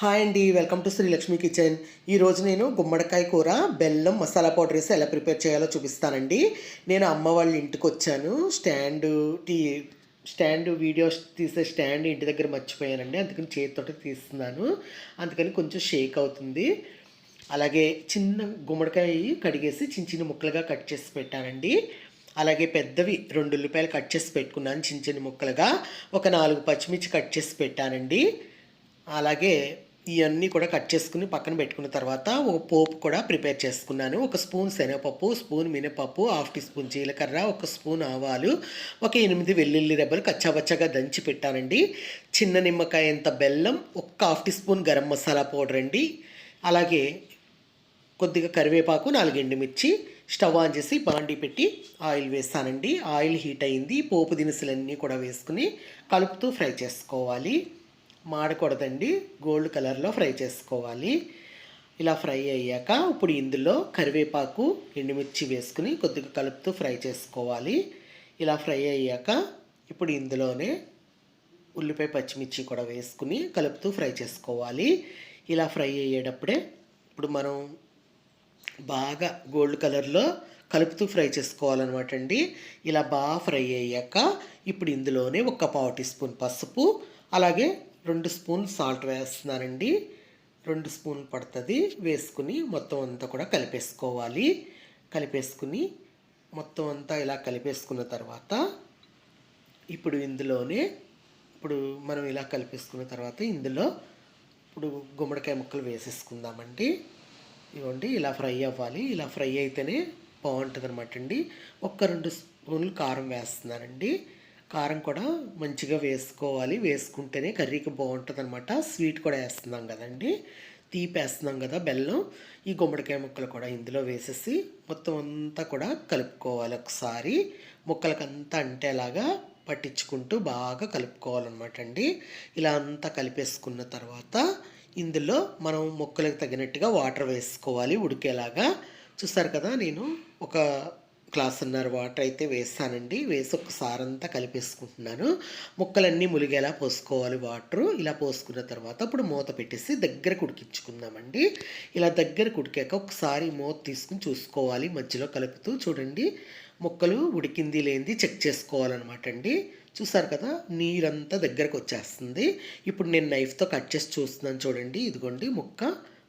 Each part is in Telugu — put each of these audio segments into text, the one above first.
హాయ్ అండి వెల్కమ్ టు శ్రీలక్ష్మి కిచెన్. ఈరోజు నేను గుమ్మడికాయ కూర బెల్లం మసాలా పౌడర్ వేసి ఎలా ప్రిపేర్ చేయాలో చూపిస్తానండి. నేను అమ్మ వాళ్ళ ఇంటికి వచ్చాను. స్టాండ్ టీ స్టాండ్ వీడియోస్ తీసే స్టాండ్ ఇంటి దగ్గర మర్చిపోయానండి. అందుకని చేతితోటి తీస్తున్నాను. అందుకని కొంచెం షేక్ అవుతుంది. అలాగే చిన్న గుమ్మడికాయ కడిగేసి చిన్న చిన్న ముక్కలుగా కట్ చేసి పెట్టానండి. అలాగే పెద్దవి రెండు ఉల్లిపాయలు కట్ చేసి పెట్టుకున్నాను చిన్న చిన్న ముక్కలుగా. ఒక నాలుగు పచ్చిమిర్చి కట్ చేసి పెట్టానండి. అలాగే ఇవన్నీ కూడా కట్ చేసుకుని పక్కన పెట్టుకున్న తర్వాత ఒక పోపు కూడా ప్రిపేర్ చేసుకున్నాను. ఒక స్పూన్ శనగపప్పు స్పూన్ మినపప్పు హాఫ్ టీ స్పూన్ జీలకర్ర ఒక స్పూన్ ఆవాలు ఒక ఎనిమిది వెల్లుల్లి రెబ్బలు కచ్చాబచ్చగా దంచి పెట్టానండి. చిన్న నిమ్మకాయ ఎంత బెల్లం ఒక half teaspoon garam masala powder అండి. అలాగే కొద్దిగా కరివేపాకు నాలుగు ఎండుమిర్చి స్టవ్ ఆన్ చేసి బాండి పెట్టి ఆయిల్ వేస్తానండి ఆయిల్ హీట్ అయింది. పోపు దినుసులన్నీ కూడా వేసుకుని కలుపుతూ ఫ్రై చేసుకోవాలి. మాడకూడదండి. గోల్డ్ కలర్లో ఫ్రై చేసుకోవాలి. ఇలా ఫ్రై అయ్యాక ఇప్పుడు ఇందులో కరివేపాకు ఎండుమిర్చి వేసుకుని కొద్దిగా కలుపుతూ ఫ్రై చేసుకోవాలి. ఇలా ఫ్రై అయ్యాక ఇప్పుడు ఇందులోనే ఉల్లిపాయ పచ్చిమిర్చి కూడా వేసుకుని కలుపుతూ ఫ్రై చేసుకోవాలి. ఇలా ఫ్రై అయ్యేటప్పుడే ఇప్పుడు మనం బాగా గోల్డ్ కలర్లో కలుపుతూ ఫ్రై చేసుకోవాలన్నమాట అండి. ఇలా బాగా ఫ్రై అయ్యాక ఇప్పుడు ఇందులోనే ఒక పావు టీ స్పూన్ పసుపు అలాగే రెండు స్పూన్ సాల్ట్ వేస్తున్నానండి. రెండు స్పూన్ పడుతుంది. వేసుకుని మొత్తం అంతా కూడా కలిపేసుకోవాలి. కలిపేసుకుని మొత్తం అంతా ఇలా కలిపేసుకున్న తర్వాత ఇప్పుడు ఇందులోనే ఇప్పుడు మనం ఇలా కలిపేసుకున్న తర్వాత ఇందులో ఇప్పుడు గుమ్మడికాయ ముక్కలు వేసేసుకుందామండి. ఇవ్వండి ఇలా ఫ్రై అవ్వాలి. ఇలా ఫ్రై అయితేనే బాగుంటుంది అనమాట అండి. ఒక్క రెండు స్పూన్లు కారం వేస్తున్నానండి. కారం కూడా మంచిగా వేసుకోవాలి. వేసుకుంటేనే కర్రీకి బాగుంటుంది అనమాట స్వీట్ కూడా వేస్తున్నాం కదండి. తీపి వేస్తున్నాం కదా బెల్లం. ఈ గుమ్మడికాయ ముక్కలు కూడా ఇందులో వేసేసి మొత్తం అంతా కూడా కలుపుకోవాలి ఒకసారి. ముక్కలకంతా అంటేలాగా పట్టించుకుంటూ బాగా కలుపుకోవాలన్నమాట అండి. ఇలా అంతా కలిపేసుకున్న తర్వాత ఇందులో మనం ముక్కలకు తగినట్టుగా వాటర్ వేసుకోవాలి ఉడికేలాగా. చూస్తారు కదా నేను ఒక గ్లాసున్నర వాటర్ అయితే వేస్తానండి. వేసి ఒకసారి అంతా కలిపేసుకుంటున్నాను. ముక్కలన్నీ ములిగేలా పోసుకోవాలి వాటరు. ఇలా పోసుకున్న తర్వాత ఇప్పుడు మూత పెట్టేసి దగ్గర కుడికించుకుందామండి ఇలా దగ్గర కుడికాక ఒకసారి మూత తీసుకుని చూసుకోవాలి. మధ్యలో కలుపుతూ చూడండి. ముక్కలు ఉడికింది లేనిది చెక్ చేసుకోవాలన్నమాట అండి. చూసారు కదా నీరంతా దగ్గరకు వచ్చేస్తుంది. ఇప్పుడు నేను నైఫ్తో కట్ చేసి చూస్తున్నాను చూడండి. ఇదిగోండి ముక్క.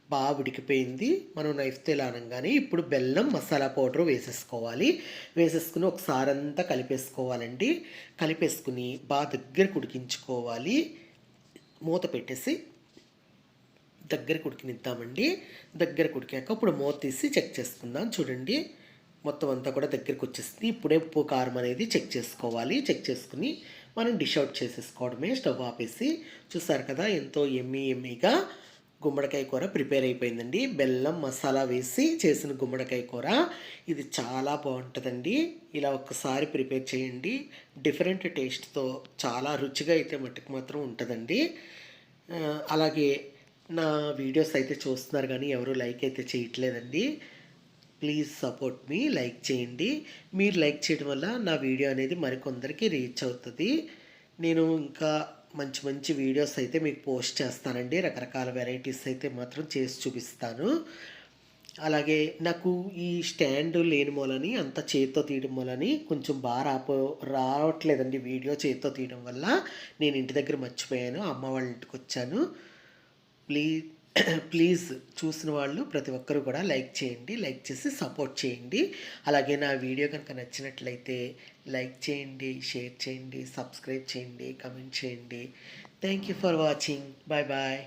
బాగా ఉడికిపోయింది. మనం నైఫ్తో ఇలా అనగానే ఇప్పుడు బెల్లం మసాలా పౌడర్ వేసేసుకోవాలి. వేసేసుకుని ఒకసారి అంతా కలిపేసుకోవాలండి. కలిపేసుకుని బాగా దగ్గరకు ఉడికించుకోవాలి. మూత పెట్టేసి దగ్గరకు ఉడికినిద్దామండి. దగ్గరకు ఉడికాక ఇప్పుడు మూత తీసి చెక్ చేసుకుందాం. చూడండి మొత్తం అంతా కూడా దగ్గరికి వచ్చేస్తుంది ఇప్పుడే ఉప్పు కారం అనేది చెక్ చేసుకోవాలి. చెక్ చేసుకుని మనం డిష్ అవుట్ చేసేసుకోవడమే. స్టవ్ ఆపేసి చూసారు కదా ఎంతో ఎమ్మి ఎమ్మిగా గుమ్మడికాయ కూర ప్రిపేర్ అయిపోయిందండి. బెల్లం మసాలా వేసి చేసిన గుమ్మడికాయ కూర. ఇది చాలా బాగుంటుందండి. ఇలా ఒక్కసారి ప్రిపేర్ చేయండి. డిఫరెంట్ టేస్ట్తో చాలా రుచిగా అయితే మట్టుకు మాత్రం ఉంటుందండి. అలాగే నా వీడియోస్ అయితే చూస్తున్నారు కానీ ఎవరు లైక్ అయితే చేయట్లేదండి. ప్లీజ్ సపోర్ట్ మీ లైక్ చేయండి. మీరు లైక్ చేయడం వల్ల నా వీడియో అనేది మరికొందరికి రీచ్ అవుతుంది. నేను ఇంకా మంచి మంచి వీడియోస్ అయితే మీకు పోస్ట్ చేస్తానండి. రకరకాల వెరైటీస్ అయితే మాత్రం చేసి చూపిస్తాను. అలాగే నాకు ఈ స్టాండ్ లేని మూలని అంత చేతితో తీయడం మూలని కొంచెం బాగా రాపో రావట్లేదండి వీడియో చేతితో తీయడం వల్ల. నేను ఇంటి దగ్గర మర్చిపోయాను. అమ్మ వాళ్ళ ఇంటికి వచ్చాను. ప్లీజ్ ప్లీజ్ చూసిన వాళ్ళు ప్రతి ఒక్కరు కూడా లైక్ చేయండి లైక్ చేసి సపోర్ట్ చేయండి. అలాగే నా వీడియో కనుక నచ్చినట్లయితే లైక్ చేయండి షేర్ చేయండి సబ్స్క్రైబ్ చేయండి కమెంట్ చేయండి. Thank you for watching bye bye